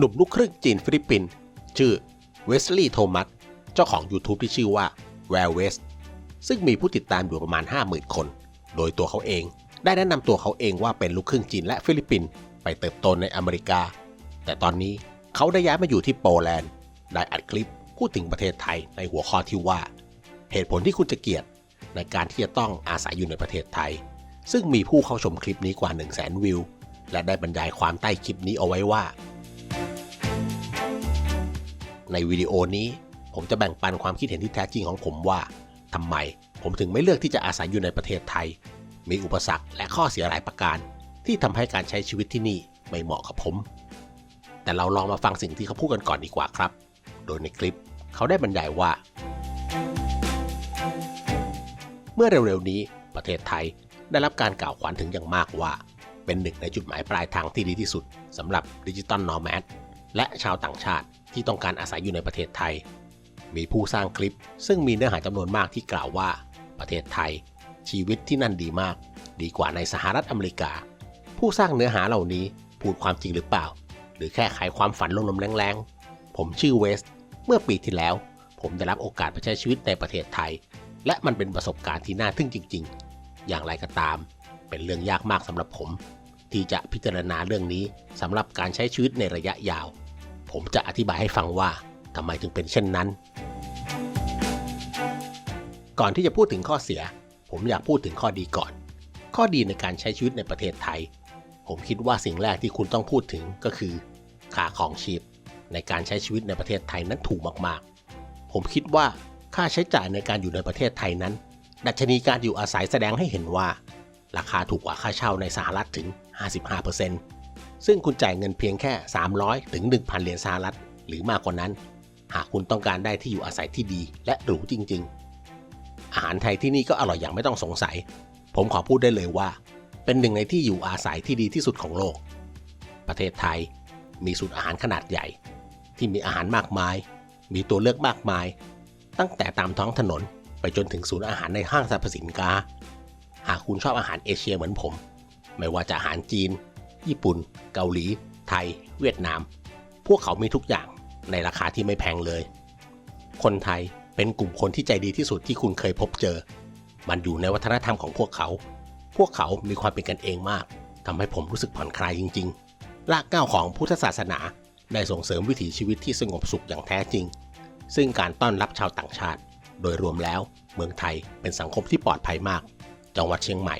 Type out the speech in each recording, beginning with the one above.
หนุ่มลูกครึ่งจีนฟิลิปปินส์ชื่อเวสลีย์โทมัส เจ้าของ YouTube ที่ชื่อว่า w e r e w e s ซึ่งมีผู้ติดตามอยู่ประมาณ 50,000 คน โดยตัวเขาเอง ได้แนะนำตัวเขาเองว่าเป็นลูกครึ่งจีนและฟิลิปปินส์ไปเติบโตในอเมริกา แต่ตอนนี้เขาได้ย้ายมาอยู่ที่โปแลนด์ ได้อัดคลิปพูดถึงประเทศไทยในหัวข้อที่ว่า เหตุผลที่คุณจะเกลียดในการที่จะต้องอาศัยอยู่ในประเทศไทย ซึ่งมีผู้เข้าชมคลิปนี้กว่า 1 0 0 0 0แสนวิว และได้บรรยายความใต้คลิปนี้เอาไว้ว่า ในวิดีโอนี้ ผมจะแบ่งปันความคิดเห็นที่แท้จริงของผมว่าทำไมผมถึงไม่เลือกที่จะอาศัยอยู่ในประเทศไทย มีอุปสรรคและข้อเสียหลายประการ ที่ทำให้การใช้ชีวิตที่นี่ไม่เหมาะกับผม แต่เราลองมาฟังสิ่งที่เขาพูดกันก่อนดีกว่าครับ โดยในคลิปเขาได้บรรยายว่า เมื่อเร็วๆนี้ประเทศไทยได้รับการกล่าวขวัญถึงอย่างมากว่า เป็นหนึ่งในจุดหมายปลายทางที่ดีที่สุดสำหรับดิจิตอลนอร์แมด และชาวต่างชาติที่ต้องการอาศัยอยู่ในประเทศไทย มีผู้สร้างคลิป ซึ่งมีเนื้อหาจำนวนมากที่กล่าวว่า ประเทศไทย ชีวิตที่นั่นดีมาก ดีกว่าในสหรัฐอเมริกา ผู้สร้างเนื้อหาเหล่านี้พูดความจริงหรือเปล่า หรือแค่ขายความฝันลมๆแรงๆ ผมชื่อเวส เมื่อปีที่แล้ว ผมได้รับโอกาสไปใช้ชีวิตในประเทศไทย และมันเป็นประสบการณ์ที่น่าทึ่งจริง ๆ อย่างไรก็ตาม เป็นเรื่องยากมากสำหรับผม ที่จะพิจารณาเรื่องนี้สำหรับการใช้ชีวิตในระยะยาว ผมจะอธิบายให้ฟังว่าทำไมถึงเป็นเช่นนั้น ก่อนที่จะพูดถึงข้อเสีย ผมอยากพูดถึงข้อดีก่อน ข้อดีในการใช้ชีวิตในประเทศไทย ผมคิดว่าสิ่งแรกที่คุณต้องพูดถึงก็คือค่าของชีพ ในการใช้ชีวิตในประเทศไทยนั้นถูกมากๆ ผมคิดว่าค่าใช้จ่ายในการอยู่ในประเทศไทยนั้น ดัชนีการอยู่อาศัยแสดงให้เห็นว่า ราคาถูกกว่าค่าเช่าในสหรัฐถึง 55%ซึ่งคุณจ่ายเงินเพียงแค่ 300 ถึง 1,000 เหรียญสหรัฐ หรือมากกว่านั้น หากคุณต้องการได้ที่อยู่อาศัยที่ดีและหรูจริง ๆ อาหารไทยที่นี่ก็อร่อยอย่างไม่ต้องสงสัย ผมขอพูดได้เลยว่า เป็นหนึ่งในที่อยู่อาศัยที่ดีที่สุดของโลก ประเทศไทยมีสูตรอาหารขนาดใหญ่ ที่มีอาหารมากมาย มีตัวเลือกมากมาย ตั้งแต่ตามท้องถนนไปจนถึงศูนย์อาหารในห้างสรรพสินค้า หากคุณชอบอาหารเอเชียเหมือนผม ไม่ว่าจะอาหารจีน ญี่ปุ่น เกาหลี ไทย เวียดนาม พวกเขามีทุกอย่างในราคาที่ไม่แพงเลย คนไทยเป็นกลุ่มคนที่ใจดีที่สุดที่คุณเคยพบเจอ มันอยู่ในวัฒนธรรมของพวกเขา พวกเขามีความเป็นกันเองมากทำให้ผมรู้สึกผ่อนคลายจริง ๆ รากเหง้าของพุทธศาสนาได้ส่งเสริมวิถีชีวิตที่สงบสุขอย่างแท้จริง ซึ่งการต้อนรับชาวต่างชาติ โดยรวมแล้ว เมืองไทยเป็นสังคมที่ปลอดภัยมาก จังหวัดเชียงใหม่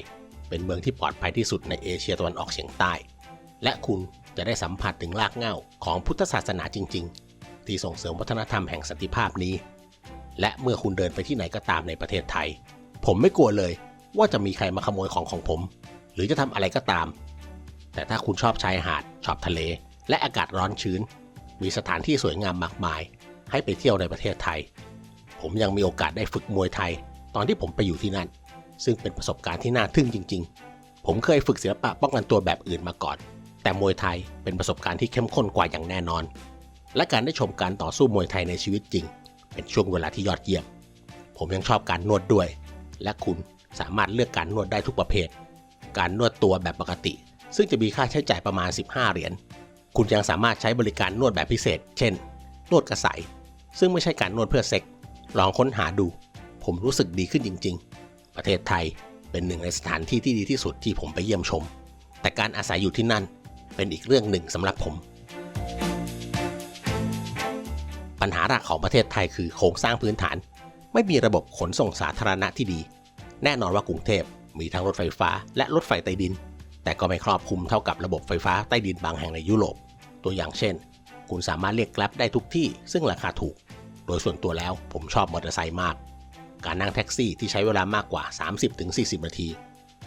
เป็นเมืองที่ปลอดภัยที่สุดในเอเชียตะวันออกเฉียงใต้ และคุณจะได้สัมผัสถึงรากเหง้าของพุทธศาสนาจริง ๆ ที่ส่งเสริมวัฒนธรรมแห่งสันติภาพนี้ และเมื่อคุณเดินไปที่ไหนก็ตามในประเทศไทย ผมไม่กลัวเลยว่าจะมีใครมาขโมยของของผม หรือจะทำอะไรก็ตาม แต่ถ้าคุณชอบชายหาด ชอบทะเล และอากาศร้อนชื้น มีสถานที่สวยงามมากมาย ให้ไปเที่ยวในประเทศไทย ผมยังมีโอกาสได้ฝึกมวยไทย ตอนที่ผมไปอยู่ที่นั่น ซึ่งเป็นประสบการณ์ที่น่าทึ่งจริง ๆ ผมเคยฝึกศิลปะป้องกันตัวแบบอื่นมาก่อน แต่มวยไทยเป็นประสบการณ์ที่เข้มข้นกว่าอย่างแน่นอน และการได้ชมการต่อสู้มวยไทยในชีวิตจริง เป็นช่วงเวลาที่ยอดเยี่ยม ผมยังชอบการนวดด้วย และคุณสามารถเลือกการนวดได้ทุกประเภท การนวดตัวแบบปกติ ซึ่งจะมีค่าใช้จ่ายประมาณ 15 เหรียญ คุณยังสามารถใช้บริการนวดแบบพิเศษ เช่น นวดกระใสซึ่งไม่ใช่การนวดเพื่อเซ็กลองค้นหาดู ผมรู้สึกดีขึ้นจริง ๆ ประเทศไทยเป็นหนึ่งในสถานที่ที่ดีที่สุดที่ผมไปเยี่ยมชม แต่การอาศัยอยู่ที่นั่นเป็นอีกเรื่องหนึ่งสำหรับผม ปัญหาหลักของประเทศไทยคือโครงสร้างพื้นฐาน ไม่มีระบบขนส่งสาธารณะที่ดี แน่นอนว่ากรุงเทพมีทั้งรถไฟฟ้าและรถไฟใต้ดิน แต่ก็ไม่ครอบคลุมเท่ากับระบบไฟฟ้าใต้ดินบางแห่งในยุโรป ตัวอย่างเช่น คุณสามารถเรียกแกร็บได้ทุกที่ ซึ่งราคาถูก โดยส่วนตัวแล้วผมชอบมอเตอร์ไซค์มาก การนั่งแท็กซี่ที่ใช้เวลามากกว่า 30-40 นาที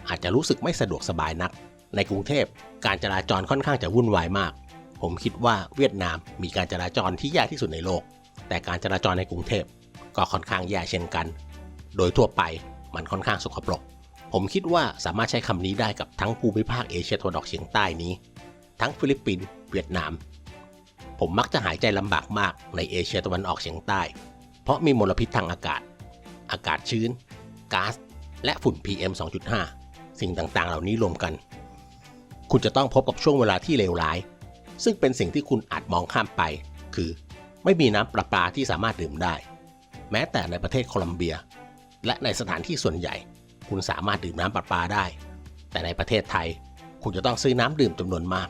อาจจะรู้สึกไม่สะดวกสบายนัก ในกรุงเทพการจราจรค่อนข้างจะวุ่นวายมาก ผมคิดว่าเวียดนามมีการจราจรที่แย่ที่สุดในโลก แต่การจราจรในกรุงเทพก็ค่อนข้างแย่เช่นกัน โดยทั่วไปมันค่อนข้างสกปรก ผมคิดว่าสามารถใช้คำนี้ได้กับทั้งภูมิภาคเอเชียตะวันออกเฉียงใต้นี้ ทั้งฟิลิปปินส์เวียดนาม ผมมักจะหายใจลำบากมากในเอเชียตะวันออกเฉียงใต้ เพราะมีมลพิษทางอากาศ อากาศชื้นก๊าซและฝุ่น PM 2.5 สิ่งต่างๆ เหล่านี้รวมกัน คุณจะต้องพบกับช่วงเวลาที่เลวร้าย ซึ่งเป็นสิ่งที่คุณอาจมองข้ามไป คือ ไม่มีน้ำประปาที่สามารถดื่มได้ แม้แต่ในประเทศโคลัมเบีย และในสถานที่ส่วนใหญ่ คุณสามารถดื่มน้ำประปาได้ แต่ในประเทศไทย คุณจะต้องซื้อน้ำดื่มจำนวนมาก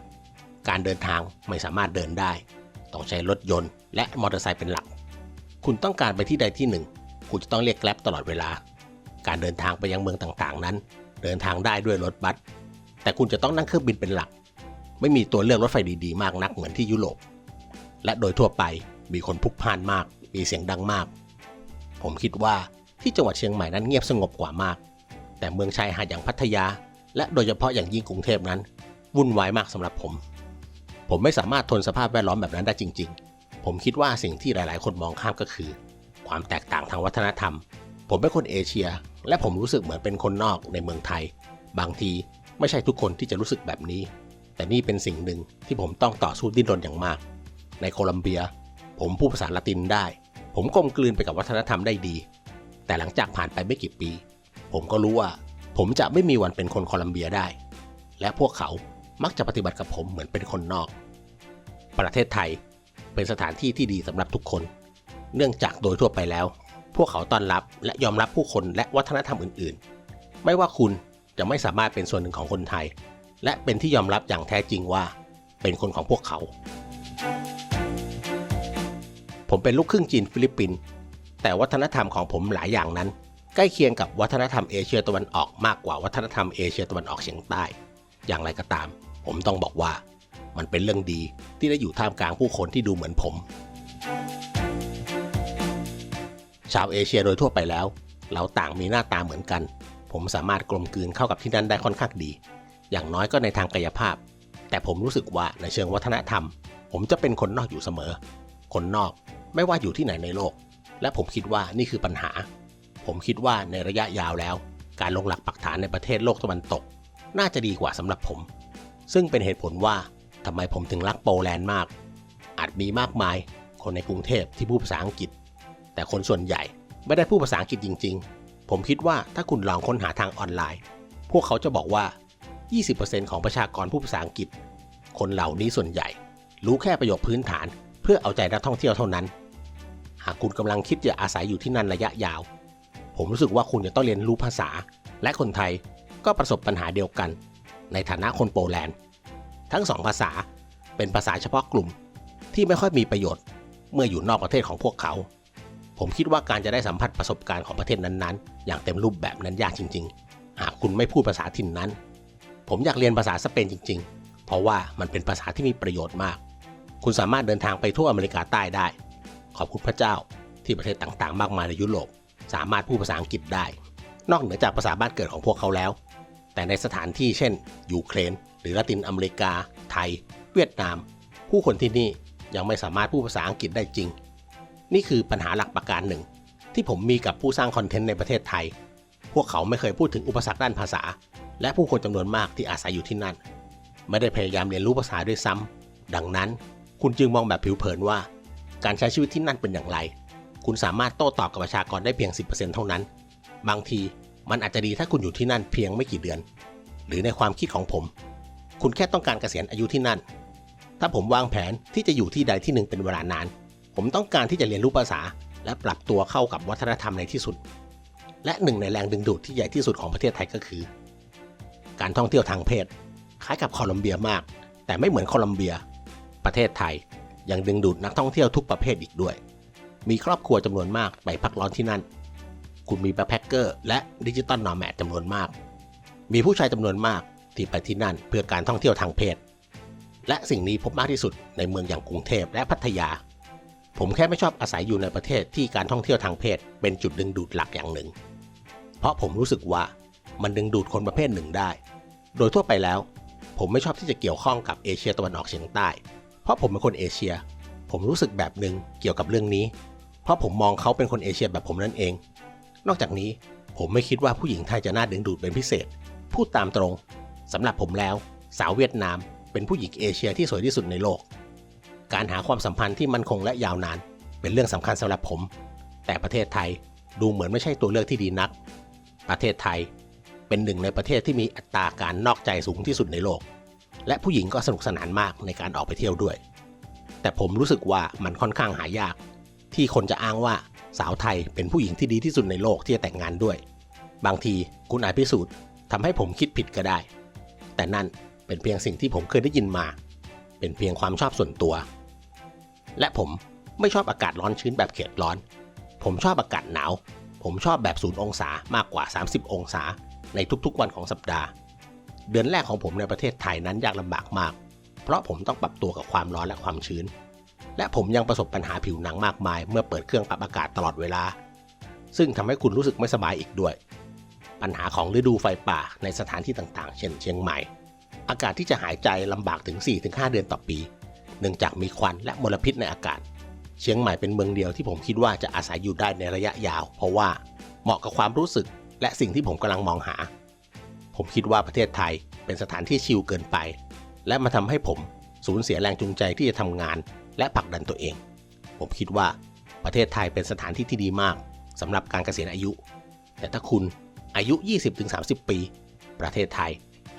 การเดินทางไม่สามารถเดินได้ ต้องใช้รถยนต์ และมอเตอร์ไซค์เป็นหลัก คุณต้องการไปที่ใดที่หนึ่ง คุณจะต้องเรียกแกล็บตลอดเวลา การเดินทางไปยังเมืองต่างๆ นั้น เดินทางได้ด้วยรถบัส แต่คุณจะต้องนั่งเครื่องบินเป็นหลัก ไม่มีตัวเลือกรถไฟดีๆ มากนักเหมือนที่ยุโรป และโดยทั่วไปมีคนพลุกพล่านมาก มีเสียงดังมาก ผมคิดว่าที่จังหวัดเชียงใหม่นั้นเงียบสงบกว่ามาก แต่เมืองชายหาดอย่างพัทยา และโดยเฉพาะอย่างยิ่งกรุงเทพนั้น วุ่นวายมากสำหรับผม ผมไม่สามารถทนสภาพแวดล้อมแบบนั้นได้จริง ๆ ผมคิดว่าสิ่งที่หลาย ๆ คนมองข้ามก็คือ ความแตกต่างทางวัฒนธรรม ผมเป็นคนเอเชีย และผมรู้สึกเหมือนเป็นคนนอกในเมืองไทย บางทีไม่ใช่ทุกคนที่จะรู้สึกแบบนี้ แต่นี่เป็นสิ่งหนึ่งที่ผมต้องต่อสู้ดิ้นรนอย่างมาก ในโคลัมเบีย ผมพูดภาษาละตินได้ ผมกลมกลืนไปกับวัฒนธรรมได้ดี แต่หลังจากผ่านไปไม่กี่ปี ผมก็รู้ว่า ผมจะไม่มีวันเป็นคนโคลัมเบียได้ และพวกเขามักจะปฏิบัติกับผมเหมือนเป็นคนนอก ประเทศไทยเป็นสถานที่ที่ดีสำหรับทุกคน เนื่องจากโดยทั่วไปแล้ว พวกเขาต้อนรับและยอมรับผู้คนและวัฒนธรรมอื่น ๆ ไม่ว่าคุณจะไม่สามารถเป็นส่วนหนึ่งของคนไทย และเป็นที่ยอมรับอย่างแท้จริงว่า เป็นคนของพวกเขา ผมเป็นลูกครึ่งจีนฟิลิปปินส์แต่วัฒนธรรมของผมหลายอย่างนั้น ใกล้เคียงกับวัฒนธรรมเอเชียตะวันออกมากกว่าวัฒนธรรมเอเชียตะวันออกเฉียงใต้ อย่างไรก็ตาม ผมต้องบอกว่า มันเป็นเรื่องดีที่ได้อยู่ท่ามกลางผู้คนที่ดูเหมือนผม ชาวเอเชียโดยทั่วไปแล้ว เราต่างมีหน้าตาเหมือนกัน ผมสามารถกลมกลืนเข้ากับที่นั่นได้ค่อนข้างดี อย่างน้อยก็ในทางกายภาพ แต่ผมรู้สึกว่าในเชิงวัฒนธรรม ผมจะเป็นคนนอกอยู่เสมอ คนนอกไม่ว่าอยู่ที่ไหนในโลก และผมคิดว่านี่คือปัญหา ผมคิดว่าในระยะยาวแล้ว การลงหลักปักฐานในประเทศโลกตะวันตก น่าจะดีกว่าสำหรับผม ซึ่งเป็นเหตุผลว่าทำไมผมถึงรักโปแลนด์มาก อาจมีมากมาย คนในกรุงเทพที่พูดภาษาอังกฤษ แต่คนส่วนใหญ่ไม่ได้พูดภาษาอังกฤษจริง ๆ ผมคิดว่าถ้าคุณลองค้นหาทางออนไลน์ พวกเขาจะบอกว่า 20%ของประชากรพูดภาษาอังกฤษ คนเหล่านี้ส่วนใหญ่ รู้แค่ประโยคพื้นฐาน เพื่อเอาใจนักท่องเที่ยวเท่านั้น หากคุณกำลังคิดจะอาศัยอยู่ที่นั่นระยะยาว ผมรู้สึกว่าคุณจะต้องเรียนรู้ภาษา และคนไทยก็ประสบปัญหาเดียวกัน ในฐานะคนโปแลนด์ ทั้งสองภาษาเป็นภาษาเฉพาะกลุ่มที่ไม่ค่อยมีประโยชน์เมื่ออยู่นอกประเทศของพวกเขา ผมคิดว่าการจะได้สัมผัสประสบการณ์ของประเทศนั้นๆ อย่างเต็มรูปแบบนั้นยากจริง ๆ หากคุณไม่พูดภาษาถิ่นนั้น ผมอยากเรียนภาษาสเปนจริง ๆ เพราะว่ามันเป็นภาษาที่มีประโยชน์มาก คุณสามารถเดินทางไปทั่วอเมริกาใต้ได้ ขอบคุณพระเจ้าที่ประเทศต่างๆ มากมายในยุโรปสามารถพูดภาษาอังกฤษได้ นอกเหนือจากภาษาบ้านเกิดของพวกเขาแล้ว แต่ในสถานที่เช่น ยูเครน หรือละตินอเมริกา ไทย เวียดนาม ผู้คนที่นี่ยังไม่สามารถพูดภาษาอังกฤษได้จริง นี่คือปัญหาหลักประการหนึ่ง ที่ผมมีกับผู้สร้างคอนเทนต์ในประเทศไทย พวกเขาไม่เคยพูดถึงอุปสรรคด้านภาษา และผู้คนจำนวนมากที่อาศัยอยู่ที่นั่น ไม่ได้พยายามเรียนรู้ภาษาด้วยซ้ำดังนั้น คุณจึงมองแบบผิวเผินว่า การใช้ชีวิตที่นั่นเป็นอย่างไร คุณสามารถโต้ตอบกับประชากรได้เพียง 10%เท่านั้น บางทีมันอาจจะดีถ้าคุณอยู่ที่นั่นเพียงไม่กี่เดือน หรือในความคิดของผม คุณแค่ต้องการเกษียณอายุที่นั่น ถ้าผมวางแผนที่จะอยู่ที่ใดที่หนึ่งเป็นเวลานาน ผมต้องการที่จะเรียนรู้ภาษา และปรับตัวเข้ากับวัฒนธรรมในที่สุด และหนึ่งในแรงดึงดูดที่ใหญ่ที่สุดของประเทศไทยก็คือ การท่องเที่ยวทางเพศ คล้ายกับโคลอมเบียมาก แต่ไม่เหมือนโคลอมเบีย ประเทศไทยยังดึงดูดนักท่องเที่ยวทุกประเภทอีกด้วย มีครอบครัวจำนวนมากไปพักร้อนที่นั่น คุณมีแบ็คแพคเกอร์และดิจิตอลนอร์แมดจำนวนมาก มีผู้ชายจำนวนมากที่ไปที่นั่นเพื่อการท่องเที่ยวทางเพศ และสิ่งนี้พบมากที่สุดในเมืองอย่างกรุงเทพและพัทยา ผมแค่ไม่ชอบอาศัยอยู่ในประเทศที่การท่องเที่ยวทางเพศ เป็นจุดดึงดูดหลักอย่างหนึ่ง เพราะผมรู้สึกว่ามันดึงดูดคนประเภทหนึ่งได้ โดยทั่วไปแล้ว ผมไม่ชอบที่จะเกี่ยวข้องกับเอเชียตะวันออกเฉียงใต้ เพราะผมเป็นคนเอเชีย ผมรู้สึกแบบหนึ่งเกี่ยวกับเรื่องนี้ เพราะผมมองเขาเป็นคนเอเชียแบบผมนั่นเอง นอกจากนี้ผมไม่คิดว่าผู้หญิงไทยจะน่าดึงดูดเป็นพิเศษ พูดตามตรงสำหรับผมแล้ว สาวเวียดนาม เป็นผู้หญิงเอเชียที่สวยที่สุดในโลก การหาความสัมพันธ์ที่มั่นคงและยาวนาน เป็นเรื่องสำคัญสำหรับผม แต่ประเทศไทยดูเหมือนไม่ใช่ตัวเลือกที่ดีนัก ประเทศไทยเป็นหนึ่งในประเทศที่มีอัตราการนอกใจสูงที่สุดในโลก และผู้หญิงก็สนุกสนานมากในการออกไปเที่ยวด้วย แต่ผมรู้สึกว่ามันค่อนข้างหายาก ที่คนจะอ้างว่าสาวไทยเป็นผู้หญิงที่ดีที่สุดในโลกที่จะแต่งงานด้วย บางทีคุณอาจพิสูจน์ทำให้ผมคิดผิดก็ได้ แต่นั่นเป็นเพียงสิ่งที่ผมเคยได้ยินมา เป็นเพียงความชอบส่วนตัว และผมไม่ชอบอากาศร้อนชื้นแบบเขตร้อน ผมชอบอากาศหนาว ผมชอบแบบศูนย์องศามากกว่า 30 องศา ในทุกๆวันของสัปดาห์ เดือนแรกของผมในประเทศไทยนั้นยากลำบากมาก เพราะผมต้องปรับตัวกับความร้อนและความชื้น และผมยังประสบปัญหาผิวหนังมากมาย เมื่อเปิดเครื่องปรับอากาศตลอดเวลา ซึ่งทำให้คุณรู้สึกไม่สบายอีกด้วย ปัญหาของฤดูไฟป่าในสถานที่ต่างๆ เช่น เชียงใหม่ อากาศที่จะหายใจลำบากถึง 4-5 เดือนต่อปี เนื่องจากมีควันและมลพิษในอากาศ เชียงใหม่เป็นเมืองเดียวที่ผมคิดว่าจะอาศัยอยู่ได้ในระยะยาว เพราะว่าเหมาะกับความรู้สึก และสิ่งที่ผมกำลังมองหา ผมคิดว่าประเทศไทยเป็นสถานที่ชิลเกินไป และมาทำให้ผมสูญเสียแรงจูงใจที่จะทำงาน และผลักดันตัวเอง ผมคิดว่าประเทศไทยเป็นสถานที่ที่ดีมากสำหรับการเกษียณอายุ แต่ถ้าคุณอายุ 20-30 ปี ประเทศไทย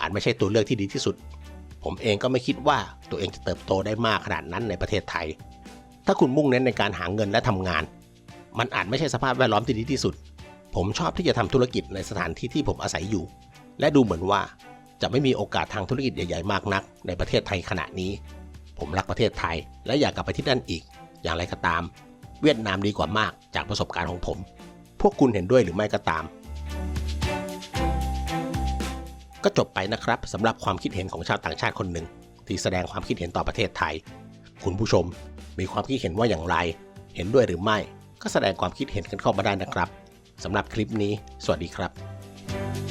อาจไม่ใช่ตัวเลือกที่ดีที่สุด ผมเองก็ไม่คิดว่าตัวเองจะเติบโตได้มากขนาดนั้นในประเทศไทย ถ้าคุณมุ่งเน้นในการหาเงินและทำงาน มันอาจไม่ใช่สภาพแวดล้อมที่ดีที่สุด ผมชอบที่จะทำธุรกิจในสถานที่ที่ผมอาศัยอยู่ และดูเหมือนว่าจะไม่มีโอกาสทางธุรกิจใหญ่ๆมากนัก ในประเทศไทยขณะนี้ ผมรักประเทศไทย และอยากกลับไปที่นั่นอีก อย่างไรก็ตาม เวียดนามดีกว่ามากจากประสบการณ์ของผม พวกคุณเห็นด้วยหรือไม่ก็ตาม ก็จบไปนะครับสำหรับความคิดเห็นของชาวต่างชาติคนหนึ่ง ที่แสดงความคิดเห็นต่อประเทศไทย คุณผู้ชมมีความคิดเห็นว่าอย่างไร เห็นด้วยหรือไม่ ก็แสดงความคิดเห็นกันเข้ามาได้นะครับสำหรับคลิปนี้ สวัสดีครับ